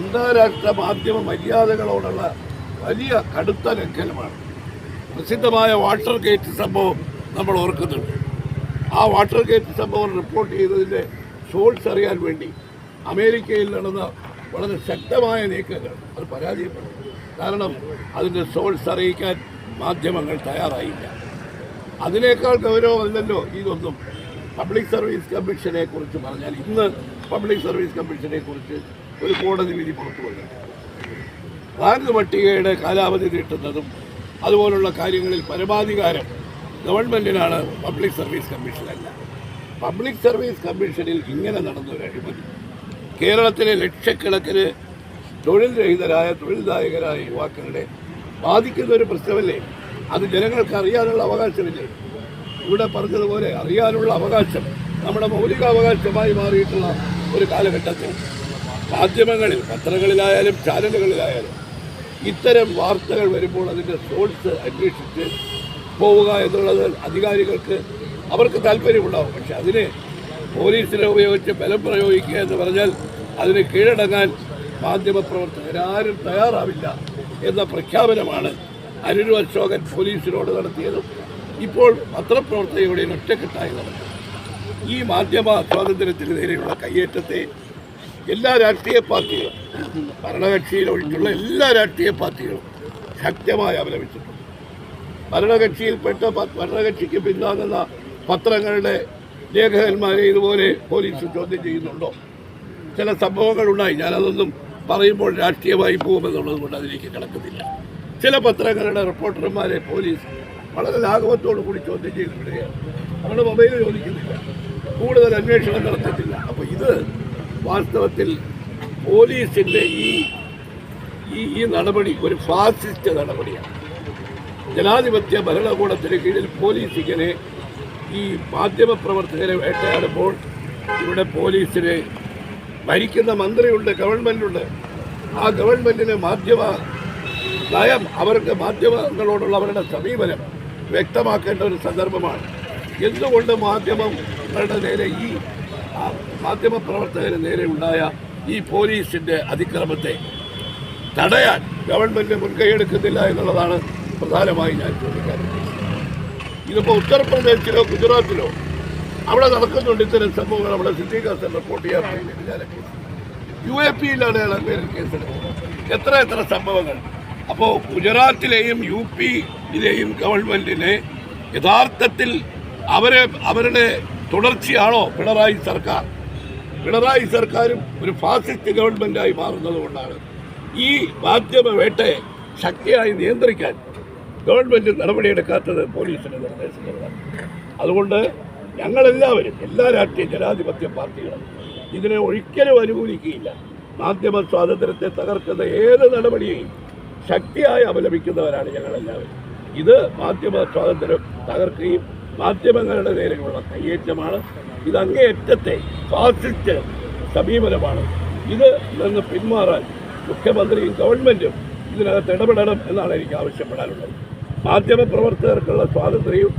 അന്താരാഷ്ട്ര മാധ്യമ മര്യാദകളോടുള്ള വലിയ കടുത്ത ലംഘനമാണ്. പ്രസിദ്ധമായ വാട്ടർ ഗേറ്റ് സംഭവം നമ്മൾ ഓർക്കുന്നുണ്ട്. ആ വാട്ടർ ഗേറ്റ് സംഭവം റിപ്പോർട്ട് ചെയ്തതിന്റെ സോഴ്സ് അറിയാൻ വേണ്ടി അമേരിക്കയിൽ നടന്ന വളരെ ശക്തമായ നീക്കങ്ങൾ. അത് പരാജയപ്പെട്ടു. കാരണം അതിന്റെ സോഴ്സ് അറിയിക്കാൻ മാധ്യമങ്ങൾ തയ്യാറായില്ല. അതിനേക്കാൾ ഗൗരവമല്ലല്ലോ ഇതൊന്നും. പബ്ലിക് സർവീസ് കമ്മീഷനെ കുറിച്ച് പറഞ്ഞാൽ ഇന്ന് പബ്ലിക് സർവീസ് കമ്മീഷനെ കുറിച്ച് ഒരു കോടതി വിധി പുറത്തു വന്നു. ഭാരത പട്ടികയുടെ കാലാവധി നീട്ടുന്നതും അതുപോലുള്ള കാര്യങ്ങളിൽ പരമാധികാരം ഗവൺമെന്റിനാണ് പബ്ലിക് സർവീസ് കമ്മീഷനല്ല. പബ്ലിക് സർവീസ് കമ്മീഷനിൽ ഇങ്ങനെ നടന്ന ഒരു അഴിമതി. കേരളത്തിലെ ലക്ഷക്കണക്കിന് തൊഴിൽ രഹിതരായ തൊഴിൽദായകരായ യുവാക്കളുടെ ബാധിക്കുന്ന ഒരു പ്രശ്നമല്ലേ? അത് ജനങ്ങൾക്ക് അറിയാനുള്ള അവകാശമില്ലേ? ഇവിടെ പറഞ്ഞതുപോലെ അറിയാനുള്ള അവകാശം നമ്മുടെ മൗലികാവകാശമായി മാറിയിട്ടുള്ള ഒരു കാലഘട്ടത്തിൽ മാധ്യമങ്ങളിൽ പത്രങ്ങളിലായാലും ചാനലുകളിലായാലും ഇത്തരം വാർത്തകൾ വരുമ്പോൾ അതിന്റെ സോഴ്സ് അന്വേഷിച്ച് പോവുക എന്നുള്ളത് അധികാരികൾക്ക് അവർക്ക് താല്പര്യമുണ്ടാവും. പക്ഷെ അതിന് പോലീസിനെ ഉപയോഗിച്ച് ബലം പ്രയോഗിക്കുക എന്ന് പറഞ്ഞാൽ അതിന് കീഴടങ്ങാൻ മാധ്യമപ്രവർത്തകരാരും തയ്യാറാവില്ല എന്ന പ്രഖ്യാപനമാണ് അനിരു അശോകൻ പോലീസിനോട് നടത്തിയതും ഇപ്പോൾ പത്രപ്രവർത്തകരുടെ ഒറ്റക്കെട്ടായി നടന്നു ഈ മാധ്യമ സ്വാതന്ത്ര്യത്തിന് നേരെയുള്ള കയ്യേറ്റത്തെ എല്ലാ രാഷ്ട്രീയ പാർട്ടികളും ഭരണകക്ഷിയിൽ ഒഴിച്ചുള്ള എല്ലാ രാഷ്ട്രീയ പാർട്ടികളും ശക്തമായി അപലപിച്ചിട്ടുണ്ട്. ഭരണകക്ഷിയിൽപ്പെട്ട ഭരണകക്ഷിക്ക് പിന്താങ്ങുന്ന പത്രങ്ങളുടെ ലേഖകന്മാരെ ഇതുപോലെ പോലീസ് ചോദ്യം ചെയ്യുന്നുണ്ടോ? ചില സംഭവങ്ങളുണ്ടായി ഞാനതൊന്നും പറയുമ്പോൾ രാഷ്ട്രീയമായി പോകുമെന്നുള്ളത് കൊണ്ട് അതിലേക്ക് കിടക്കുന്നില്ല. ചില പത്രങ്ങളുടെ റിപ്പോർട്ടർമാരെ പോലീസ് വളരെ ലാഘവത്തോടു കൂടി ചോദ്യം ചെയ്ത് വിടുകയാണ് മൊബൈലിൽ മൊബൈൽ ചോദിക്കുന്നില്ല. കൂടുതൽ അന്വേഷണം നടത്തുന്നില്ല അപ്പോൾ ഇത് വാസ്തവത്തിൽ പോലീസിന്റെ ഈ ഈ നടപടി ഒരു ഫാസിസ്റ്റ് നടപടിയാണ്. ജനാധിപത്യ ഭരണകൂടത്തിന് കീഴിൽ പോലീസ് ഇങ്ങനെ ഈ മാധ്യമപ്രവർത്തകരെ വേട്ടയാടുമ്പോൾ ഇവിടെ പോലീസിന് ഭരിക്കുന്ന മന്ത്രിയുണ്ട് ഗവൺമെന്റുണ്ട് ആ ഗവൺമെന്റിന് മാധ്യമ നയം അവർക്ക് മാധ്യമങ്ങളോടുള്ള അവരുടെ സമീപനം വ്യക്തമാക്കേണ്ട ഒരു സന്ദർഭമാണ്. എന്തുകൊണ്ട് മാധ്യമങ്ങളുടെ നേരെ ഈ മാധ്യമപ്രവർത്തകന് നേരെ ഉണ്ടായ ഈ പോലീസിന്റെ അതിക്രമത്തെ തടയാൻ ഗവൺമെന്റ് മുൻകൈയെടുക്കുന്നില്ല എന്നുള്ളതാണ് പ്രധാനമായി ഞാൻ ചോദിക്കാറുള്ളത്. ഇതിപ്പോൾ ഉത്തർപ്രദേശിലോ ഗുജറാത്തിലോ അവിടെ നടക്കുന്നുണ്ട് ഇത്തരം സംഭവങ്ങൾ സിറ്റി കാസൽ റിപ്പോർട്ട് ചെയ്യാൻ യു എ പിയിലാണ് അയാൾ കേസെടുത്തത് എത്ര എത്ര സംഭവങ്ങൾ. അപ്പോൾ ഗുജറാത്തിലെയും യു പിയിലെയും ഗവൺമെന്റിനെ യഥാർത്ഥത്തിൽ അവരെ അവരുടെ തുടർച്ചയാണോ പിണറായി സർക്കാർ? പിണറായി സർക്കാരും ഒരു ഫാസിസ്റ്റ് ഗവൺമെന്റായി മാറുന്നത് കൊണ്ടാണ് ഈ മാധ്യമ വേട്ടയെ ശക്തിയായി നിയന്ത്രിക്കാൻ ഗവൺമെന്റ് നടപടിയെടുക്കാത്തത് പോലീസിന് നിർദ്ദേശിക്കുന്നതാണ് അതുകൊണ്ട് ഞങ്ങളെല്ലാവരും എല്ലാ രാഷ്ട്രീയ ജനാധിപത്യ പാർട്ടികളും ഇതിനെ ഒരിക്കലും അനുകൂലിക്കുകയില്ല. മാധ്യമ സ്വാതന്ത്ര്യത്തെ തകർക്കുന്ന ഏത് നടപടിയെയും ശക്തിയായി അപലപിക്കുന്നവരാണ് ഞങ്ങളെല്ലാവരും. ഇത് മാധ്യമ സ്വാതന്ത്ര്യം തകർക്കുകയും മാധ്യമങ്ങളുടെ നേരെയുള്ള കയ്യേറ്റമാണ്. ഇത് അങ്ങേയറ്റത്തെ ഫാസിസ്റ്റ് സമീപനമാണ്. ഇത് നിന്ന് പിന്മാറാൻ മുഖ്യമന്ത്രിയും ഗവൺമെന്റും ഇതിനകത്ത് ഇടപെടണം എന്നാണ് എനിക്ക് ആവശ്യപ്പെടാനുള്ളത്. മാധ്യമപ്രവർത്തകർക്കുള്ള സ്വാതന്ത്ര്യവും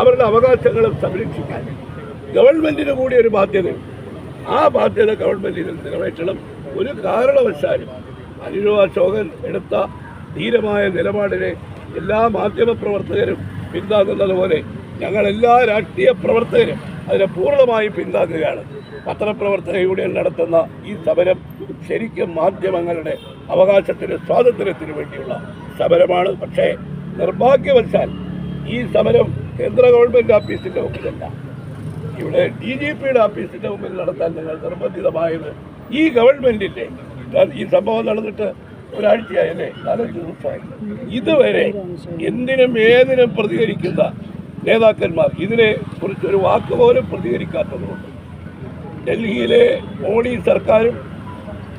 അവരുടെ അവകാശങ്ങളും സംരക്ഷിക്കാൻ ഗവൺമെന്റിന് കൂടി ഒരു ബാധ്യതയുണ്ട് ആ ബാധ്യത ഗവൺമെന്റ് ഇതിൽ നിറവേറ്റണം. ഒരു കാരണവശാലും അനിരു അശോകൻ എടുത്ത ധീരമായ നിലപാടിനെ എല്ലാ മാധ്യമപ്രവർത്തകരും പിന്താങ്ങുന്നത് പോലെ ഞങ്ങൾ എല്ലാ രാഷ്ട്രീയ പ്രവർത്തകരും അതിനെ പൂർണമായി പിന്താങ്ങുകയാണ്. പത്രപ്രവർത്തക യൂണിയൻ നടത്തുന്ന ഈ സമരം ശരിക്കും മാധ്യമങ്ങളുടെ അവകാശത്തിന് സ്വാതന്ത്ര്യത്തിന് വേണ്ടിയുള്ള സമരമാണ്. പക്ഷേ നിർഭാഗ്യവശാൽ ഈ സമരം കേന്ദ്ര ഗവൺമെന്റ് ഓഫീസിന്റെ മുമ്പിലല്ല. ഇവിടെ ഡി ജി പിയുടെ ഓഫീസിന്റെ മുമ്പിൽ നടത്താൻ നിങ്ങൾ നിർബന്ധിതമായത് ഈ ഗവൺമെന്റിന്റെ ഈ സംഭവം നടന്നിട്ട് ഒരാഴ്ചയായല്ലേ? നാലഞ്ച് ദിവസമായി. ഇതുവരെ എന്തിനും ഏതിനും പ്രതികരിക്കുന്ന നേതാക്കന്മാർ ഇതിനെ കുറിച്ച് ഒരു വാക്ക് പോലും പ്രതികരിക്കാത്തതുകൊണ്ട് ഡൽഹിയിലെ മോഡി സർക്കാരും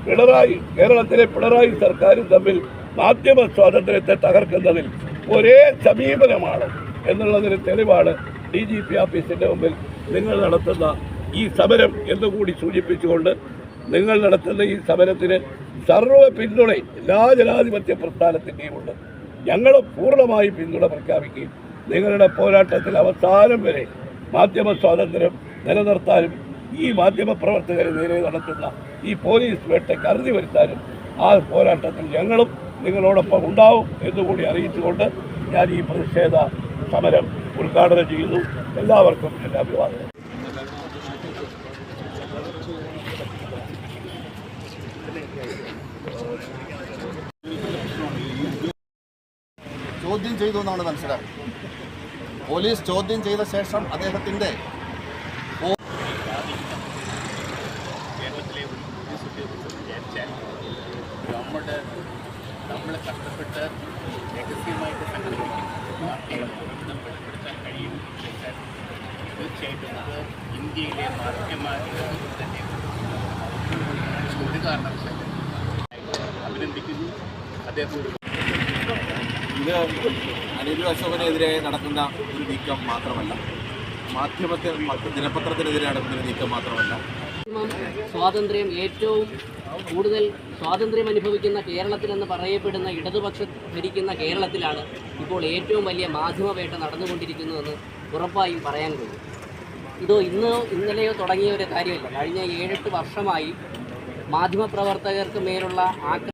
പിണറായി കേരളത്തിലെ പിണറായി സർക്കാരും തമ്മിൽ മാധ്യമ സ്വാതന്ത്ര്യത്തെ തകർക്കുന്നതിൽ ഒരേ സമീപനമാണ് എന്നുള്ളതിന് തെളിവാണ് ഡി ജി പി ഓഫീസിന്റെ മുമ്പിൽ നിങ്ങൾ നടത്തുന്ന ഈ സമരം എന്നുകൂടി സൂചിപ്പിച്ചുകൊണ്ട് നിങ്ങൾ നടത്തുന്ന ഈ സമരത്തിന് സർവ പിന്തുണയും എല്ലാ ജനാധിപത്യ പ്രസ്ഥാനത്തിന്റെയും ഉണ്ട് ഞങ്ങൾ പൂർണമായി പിന്തുണ പ്രഖ്യാപിക്കുകയും നിങ്ങളുടെ പോരാട്ടത്തിൽ അവസാനം വരെ മാധ്യമ സ്വാതന്ത്ര്യം നിലനിർത്താനും ഈ മാധ്യമ പ്രവർത്തകരെ നേരെ നടത്തുന്ന ഈ പോലീസ് വേട്ടയ്ക്ക് അറുതി വരുത്താനും ആ പോരാട്ടത്തിൽ ഞങ്ങളും നിങ്ങളോടൊപ്പം ഉണ്ടാവും എന്നുകൂടി അറിയിച്ചുകൊണ്ട് ഞാൻ ഈ പ്രതിഷേധ സമരം ഉദ്ഘാടനം ചെയ്യുന്നു. എല്ലാവർക്കും എന്റെ അഭിവാദനം ചോദ്യം ചെയ്തു എന്നാണ് മനസ്സിലാക്കുന്നത് പോലീസ് ചോദ്യം ചെയ്ത ശേഷം അദ്ദേഹത്തിന്റെ നമ്മൾ ഇന്ത്യയിലെ തന്നെ അഭിനന്ദിക്കുന്നു. അദ്ദേഹത്തോട് ഇത് അനിൽ അശോകനെതിരെ നടക്കുന്ന ഒരു നീക്കം മാത്രമല്ല. മാധ്യമത്തെ ദിനപത്രത്തിനെതിരെ നടക്കുന്ന ഒരു നീക്കം മാത്രമല്ല. സ്വാതന്ത്ര്യം ഏറ്റവും കൂടുതൽ സ്വാതന്ത്ര്യം അനുഭവിക്കുന്ന കേരളത്തിലെന്ന് പറയപ്പെടുന്ന ഇടതുപക്ഷം ഭരിക്കുന്ന കേരളത്തിലാണ് ഇപ്പോൾ ഏറ്റവും വലിയ മാധ്യമവേട്ട നടന്നുകൊണ്ടിരിക്കുന്നതെന്ന് ഉറപ്പായും പറയാൻ കഴിയും. ഇതോ ഇന്നോ ഇന്നലെയോ തുടങ്ങിയ ഒരു കാര്യമല്ല. കഴിഞ്ഞ ഏഴെട്ട് വർഷമായി മാധ്യമപ്രവർത്തകർക്ക് മേലുള്ള ആക്രമണം